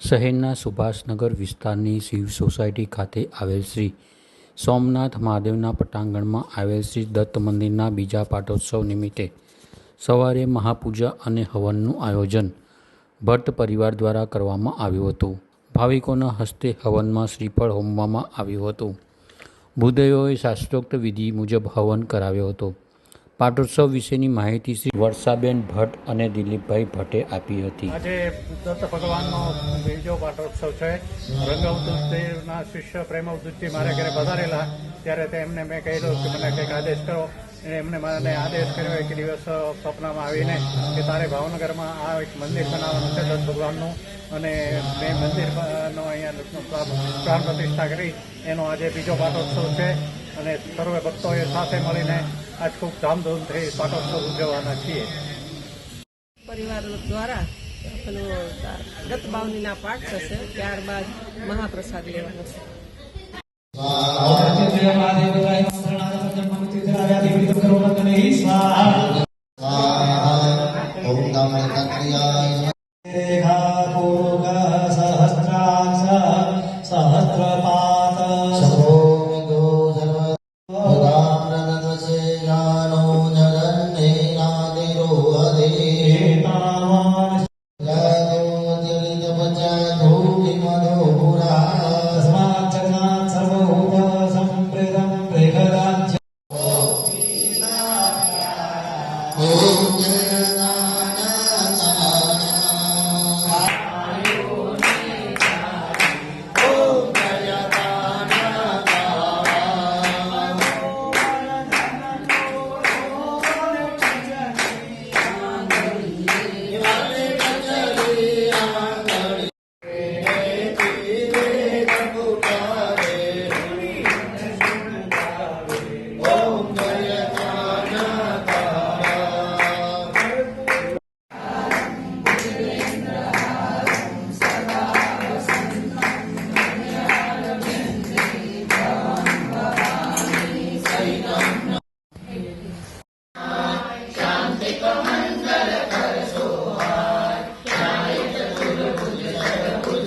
શહેરના સુભાષનગર વિસ્તારની શિવ સોસાયટી ખાતે આવેલ શ્રી સોમનાથ મહાદેવના પટાંગણમાં આવેલ શ્રી દત્ત મંદિરના બીજા પાટોત્સવ નિમિત્તે સવારે મહાપૂજા અને હવનનું આયોજન ભટ્ટ પરિવાર દ્વારા કરવામાં આવ્યું હતું. ભાવિકોના હસ્તે હવનમાં શ્રીફળ હોમવામાં આવ્યું હતું. ભૂદેવોએ શાસ્ત્રોક્ત વિધિ મુજબ હવન કરાવ્યો હતો. પાટોત્સવ વિશેની માહિતી શ્રી વર્ષાબેન ભટ્ટ અને દિલીપભાઈ ભટ્ટે આપી હતી. આજે દત્ત ભગવાનનો બીજો પાટોત્સવ છે. રંગવદૂતના શિષ્ય પ્રેમવદૂતજી મારા ઘરે પધારેલા, ત્યારે તેમને મેં કહેલું કે મને કંઈક આદેશ કરો. અને એમને મને આદેશ કર્યો એક દિવસ સપનામાં આવીને કે તારે ભાવનગરમાં આ એક મંદિર બનાવવાનું છે દત્ત ભગવાનનું. અને મેં મંદિરનો અહીંયા પ્રાણ પ્રતિષ્ઠા કરી. એનો આજે બીજો પાટોત્સવ છે. અને સર્વે ભક્તોએ સાથે મળીને આજ ખૂબ ધામધૂમથી પાટોત્સવ ઉજવવાના છીએ. પરિવાર દ્વારા પેલો ગત બાવનીના પાઠ થશે ત્યારબાદ મહાપ્રસાદ લેવાનો છે. जयन्ना